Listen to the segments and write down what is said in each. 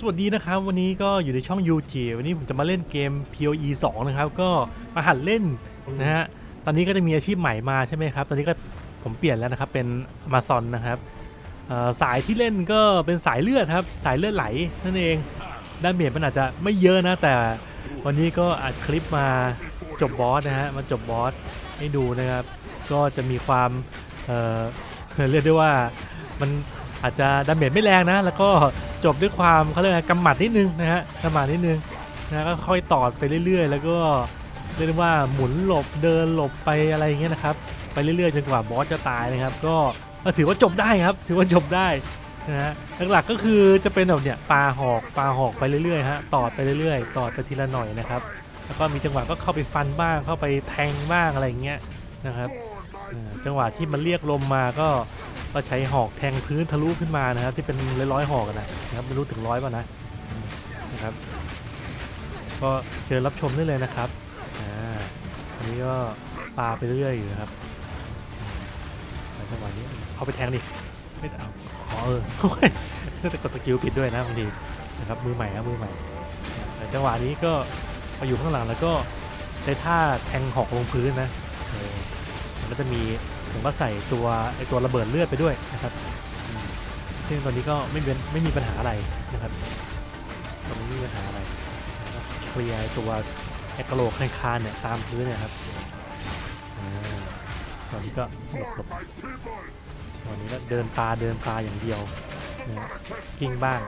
สวัสดีนะครับ วันนี้ก็อยู่ในช่อง UG วันนี้ผมจะมาเล่นเกม POE 2 นะครับ ก็มาหัดเล่นนะฮะตอนนี้ก็จะมีอาชีพใหม่มาใช่ไหมครับ ตอนนี้ก็ผมเปลี่ยนแล้วนะครับเป็น Amazon นะครับสายที่เล่นก็เป็นสายเลือดครับ สายเลือดไหลนั่นเองด้านเบียมันอาจจะไม่เยอะนะ แต่วันนี้ก็อัดคลิปมาจบบอสนะฮะมาจบบอสให้ดูนะครับ ก็จะมีความเเรียกได้ว่ามันอาจจะดาเมจไม่แรงนะ แล้วก็ จบด้วยความเขาเรียกอะไรกำหมัดนิดนึงนะฮะกำหมัดนิดนึงนะก็ค่อยตอดไปเรื่อย ๆ แล้วก็เรียกว่าหมุนหลบเดินหลบไปอะไรอย่างเงี้ยนะครับไปเรื่อยๆจนกว่าบอสจะตายนะครับ ก็ถือว่าจบได้ครับ ถือว่าจบได้นะฮะหลักๆก็คือจะเป็นแบบเนี้ยปลาหอกปลาหอกไปเรื่อยๆฮะตอดไปเรื่อยๆตอดไปทีละหน่อยนะครับ แล้วก็มีจังหวะก็เข้าไปฟันบ้างเข้าไปแทงบ้างอะไรอย่างเงี้ยนะครับจังหวะที่มันเรียกลมมาก็ ก็ใช้หอกแทงพื้นทะลุขึ้นมานะครับที่เป็นร้อยๆหอกนะนะครับไม่รู้ถึงร้อยป่ะนะนะครับ ก็เชิญรับชมได้เลยนะครับอ่าอันนี้ก็ปาไปเรื่อยอยู่นะครับจังหวะนี้เขาไปแทงดิไม่เอาขอเออจะกดสกิลผิดด้วยนะบางทีนะครับมือใหม่ครับมือใหม่จังหวะนี้ก็มาอยู่ข้างหลังแล้วก็ใช้ท่าแทงหอกลงพื้นนะมันก็จะมี ผมก็ใส่ตัวไอตัวระเบิดเลือดไปด้วยนะครับ ซึ่งตอนนี้ก็ไม่เป็นไม่มีปัญหาอะไรนะครับตอนนี้ไม่มีปัญหาอะไรเคลียร์ตัวแอกโลกในคานเนี่ยตามพื้นเนี่ยครับตอนนี้ก็หลบหลบตอนนี้ก็เดินปลาเดินปลาอย่างเดียวนะกิ้งบ้าง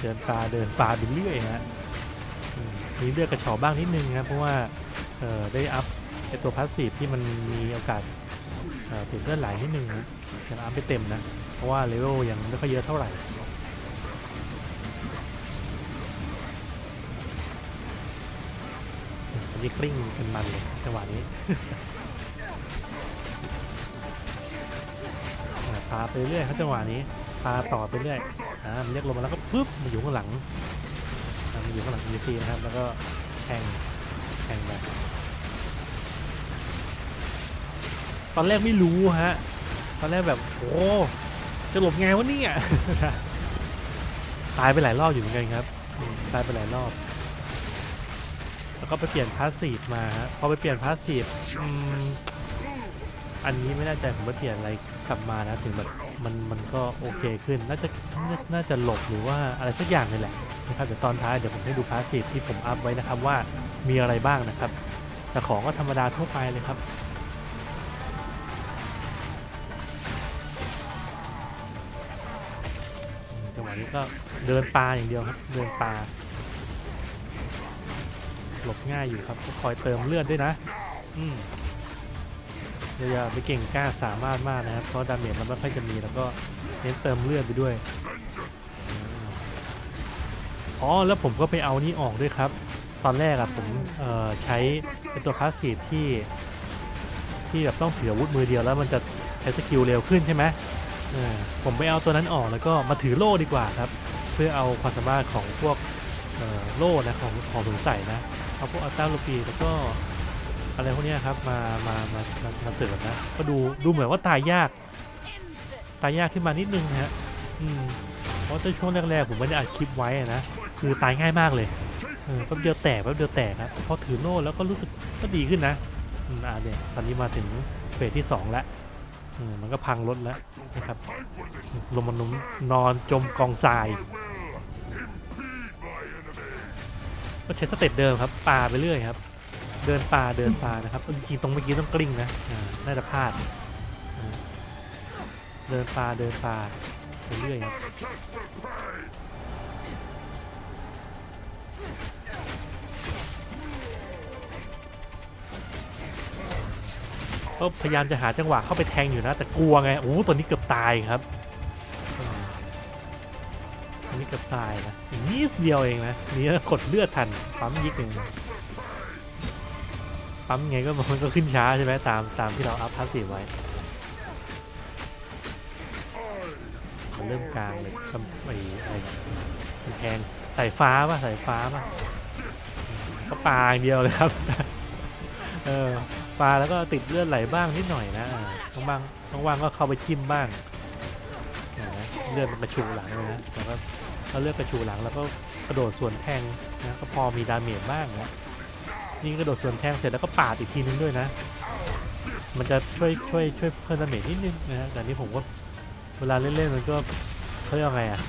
เดินปลาเดินปลาไปเรื่อยนะมีเลือกกระเฉาบ้างนิดนึงครับเพราะว่าเออได้อัพไอตัวพาสซีฟที่มันมีโอกาส ติดเลือดไหลนิดนึงนะยังอัพไม่เต็มนะ เพราะว่าเลเวลยังไม่ค่อยเยอะเท่าไหร่อันนี้กลิ้งเป็นมันเลยจังหวะนี้พาไปเรื่อยครับจังหวะนี้พาต่อไปเรื่อยอ่ามันเรียกลงมาแล้วก็ปุ๊บมาอยู่ข้างหลังมันอยู่ข้างหลัง ET นะครับแล้วก็แทงแทงไป ตอนแรกไม่รู้ฮะ ตอนแรกแบบโอ้จะหลบไงวะเนี่ยตายไปหลายรอบอยู่เหมือนกันครับตายไปหลายรอบ แล้วก็ไปเปลี่ยนพาสซีฟมาฮะพอไปเปลี่ยนพาสซีฟอันนี้ไม่แน่ใจผมไปเปลี่ยนอะไรกลับมานะถึงแบบมันมันก็โอเคขึ้นน่าจะน่าน่าจะหลบหรือว่าอะไรสักอย่างนี่แหละนะครับเดี๋ยวตอนท้ายเดี๋ยวผมให้ดูพาสซีฟที่ผมอัพไว้นะครับว่ามีอะไรบ้างนะครับ แต่ของก็ธรรมดาทั่วไปเลยครับ งหวะนี้ก็เดินปลาอย่างเดียวครับ เดินปลาหลบง่ายอยู่ครับก็คอยเติมเลือดด้วยนะ อืมเดี๋ยวอย่าไปเก่งกล้าสามารถมากนะครับ เพราะดาเมจมันไม่ค่อยจะมีแล้วก็เน้นเติมเลือดไปด้วย อ๋อ แล้วผมก็ไปเอานี่ออกด้วยครับ ตอนแรกอะผมใช้เป็นตัวพาสซีฟที่ ที่แบบต้องถืออาวุธมือเดียวแล้วมันจะใช้สกิลเร็วขึ้นใช่ไหม ผมไปเอาตัวนั้นออกแล้วก็มาถือโล่ดีกว่าครับ เพื่อเอาความสามารถของพวกโล่นะของของสงสัยนะเอาพวกอัลต้าโลปีแล้วก็อะไรพวกนี้ครับมามามามามาเสริมนะก็ดูดูเหมือนว่าตายยาก ตายยากขึ้นมานิดนึงนะฮะอืมเพราะในช่วงแรกๆผมไม่ได้อัดคลิปไว้นะคือตายง่ายมากเลยเออแป๊บเดียวแตกแป๊บเดียวแตกครับพอถือโล่แล้วก็รู้สึกก็ดีขึ้นนะอ่าเนี่ยตอนนี้มาถึงเฟสที่สองแล้ว มันก็พังรถแล้วนะครับลมนุมนอนจมกองทรายก็ใช้สเต็ปเดิมครับปาไปเรื่อยครับ เดินป่าเดินป่านะครับจริงๆตรงเมื่อกี้ต้องกลิ้งนะน่าจะพลาดเดินป่าเดินป่าไปเรื่อยครับ ก็พยายามจะหาจังหวะเข้าไปแทงอยู่นะ แต่กลัวไงโอ้ตัวนี้เกือบตายครับอืมตัวนี้เกือบตายนะอีกนิดเดียวเองนะนี่กดเลือดทันปั๊มยิกหนึ่งปั๊มไงก็มันก็ขึ้นช้าใช่ไหมตามตามที่เราอัพพาสซีฟไว้มันเริ่มกลางเลยก็ไอ้อะไรแทงสายฟ้าป่ะสายฟ้าป่ะก็ปาอย่างเดียวเลยครับ เออ ปลาแล้วก็ติดเลือดไหลบ้างนิดหน่อยนะบางบางบางก็เข้าไปชิมบ้างเห็นไหมเลือดมันกระชูหลังเลยนะแล้วก็เราเลือกกระชูหลังแล้วก็กระโดดสวนแทงนะก็พอมีดาเมจบ้างนะนี่กระโดดสวนแทงเสร็จแล้วก็ปาดอีกทีนึงด้วยนะ มันจะช่วยช่วยช่วยเพิ่มดาเมจนิดนึงนะฮะแต่นี่ผมก็เวลาเล่นๆมันก็เขาเรียกว่าไงอะ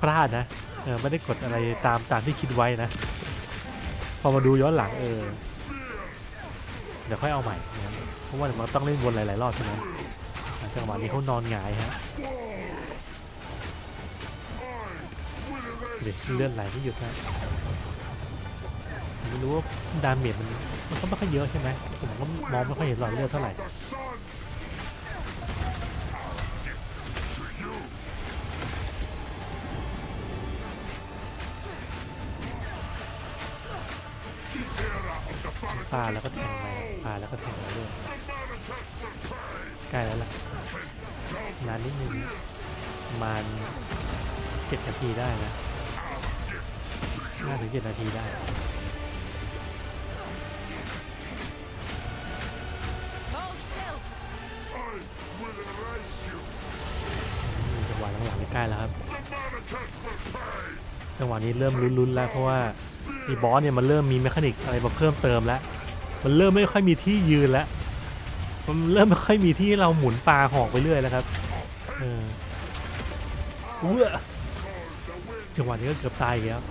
พลาดนะเออไม่ได้กดอะไรตามตามที่คิดไว้นะ พอมาดูย้อนหลังเออ เดี๋ยวค่อยเอาใหม่นะเพราะว่าเดี๋ยวมันต้องเล่นวนหลายๆรอบใช่ไหมจังหวะนี้เขานอนหงายฮะเด็กเลื่อนไหลไม่หยุดนะไม่รู้ว่าดาเมจมันมันก็ไม่ค่อยเยอะใช่ไหมผมก็มองไม่ค่อยเห็นรอยเลือดเท่าไหร่ ปาแล้วก็แทงไปปาแล้วก็แทงไปเรื่อยใกล้แล้วล่ะนานนิดนึงประมาณเจ็ดนาทีได้นะห้าถึงเจ็ดนาทีได้ Hold still. อืมจังหวะหลังๆนี่ใกล้แล้วครับจังหวะนี้เริ่มลุ้นๆแล้วเพราะว่าไอีบอสเนี่ยมันเริ่มมีเมคานิกอะไรมาเพิ่มเติมแล้ว มันเริ่มไม่ค่อยมีที่ยืนแล้ว มันเริ่มไม่ค่อยมีที่เราหมุนปลาหอกไปเรื่อยแล้วครับเออเว้อจังหวะนี้ก็เกือบตายแล้ว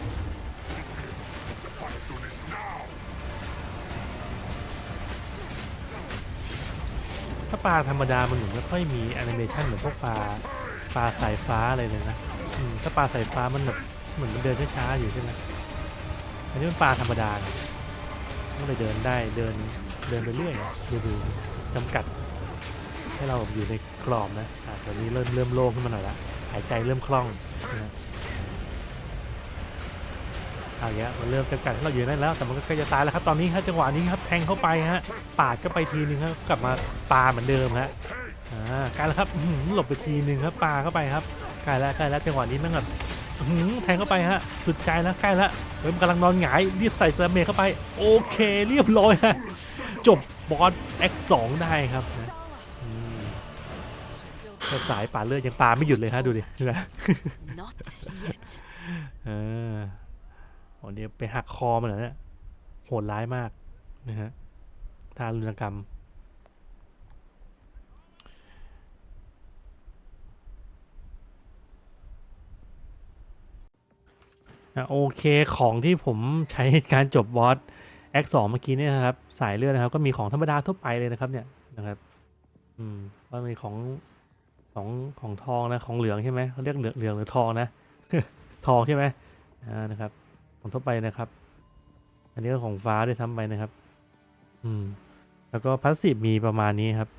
ถ้าปลาธรรมดามันเหมือนไม่ค่อยมีแอนิเมชันเหมือนพวกปลาปลาสายฟ้าอะไรเลยนะอืมถ้าปลาสายฟ้ามันแบบเหมือนมันเดินช้าๆอยู่ใช่ไหมอันนี้มันปลาธรรมดาไง มันเลยเดินได้เดินเดินไปเรื่อยดูดูจำกัด ให้เราอยู่ในกรอบนะอะตอนนี้เริ่มเริ่มโล่งขึ้นมาหน่อยละหายใจเริ่มคล่องนะเอาอย่างเงี้ยมันเริ่มจำกัดให้เราอยู่ได้แล้วแต่มันก็ใกล้จะตายแล้วครับตอนนี้ครับจังหวะนี้ครับแทงเข้าไปฮะปาดก็ไปทีนึงครับกลับมาปาเหมือนเดิมฮะอ่ากล้แล้วครับหลบไปทีนึงครับปาเข้าไปครับกล้แล้วกล้แล้วจังหวะนี้แมันแบบ แทงเข้าไปฮะ สุดใจแล้วใกล้แล้วเริ่มกำลังนอนหงายรีบใส่เซเมเข้าไป โอเคเรียบร้อยฮะจบบอส X2 ได้ครับนะ Sala. อืม She's still แต่สายป่าเลือดยังปาไม่หยุดเลยฮะดูดินะ not yet. เออโอ้เนี่ยไปหักคอมันเหรอเนี่ยโหดร้ายมากนะฮะทารุณกรรม อะโอเคของที่ผมใช้การจบบอส X2 เมื่อกี้เนี่ยนะครับ สายเลือดนะครับ ก็มีของธรรมดาทั่วไปเลยนะครับ เนี่ยนะครับ อืมก็มีของของของทองนะของเหลืองใช่ไหมเขาเรียกเหลืองเหลืองหรือทองนะทองใช่ไหมอ่านะครับ ของทั่วไปนะครับ อันนี้ก็ของฟ้าด้วยซ้ำไปนะครับ อืม แล้วก็พาสซีฟมีประมาณนี้ครับ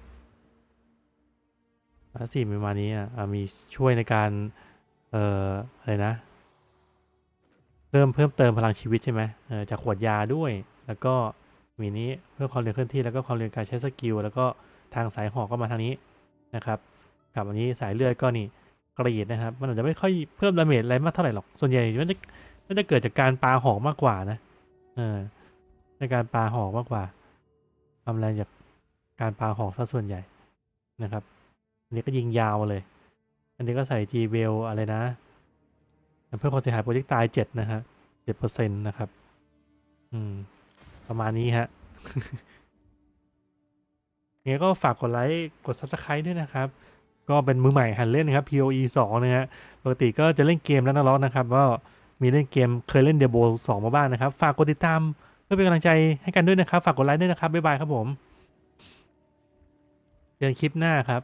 พาสซีฟประมาณนี้อะมีช่วยในการ เอ่ออะไรนะ เพิ่มเพิ่มเติมพลังชีวิตใช่ไหมเออจากขวดยาด้วย แล้วก็มีนี้เพื่อความเร็วเคลื่อนที่แล้วก็ความเร็วการใช้สกิลแล้วก็ทางสายหอกก็มาทางนี้นะครับกับอันนี้สายเลือดก็นี่กรีดนะครับ มันอาจจะไม่ค่อยเพิ่มดาเมจอะไรมากเท่าไหร่หรอกส่วนใหญ่มันจะมันจะเกิดจากการปาหอกมากกว่านะเออในการปาหอกมากกว่าความแรงจากการปาหอกซะส่วนใหญ่นะครับ อันนี้ก็ยิงยาวเลย อันนี้ก็ใส่ G w e l อะไรนะ เพิ่มความเสียหายโปรเจกต์ตายเจ็ดนะฮะเจ็ดเปอร์เซ็นต์นะครับ อืม ประมาณนี้ฮะเงั้นก็ฝากกดไลค์กด subscribe ด้วยนะครับ ก็เป็นมือใหม่หันเล่นนะครับ POE 2นะฮะปกติก็จะเล่นเกมแล้วนะล้อนะครับก็มีเล่นเกมเคยเล่นเดโบ2มาบ้างนะครับ ฝากกดติดตามเพื่อเป็นกำลังใจให้กันด้วยนะครับ ฝากกดไลค์ด้วยนะครับบ๊ายบายครับผมเจอกันคลิปหน้าครับ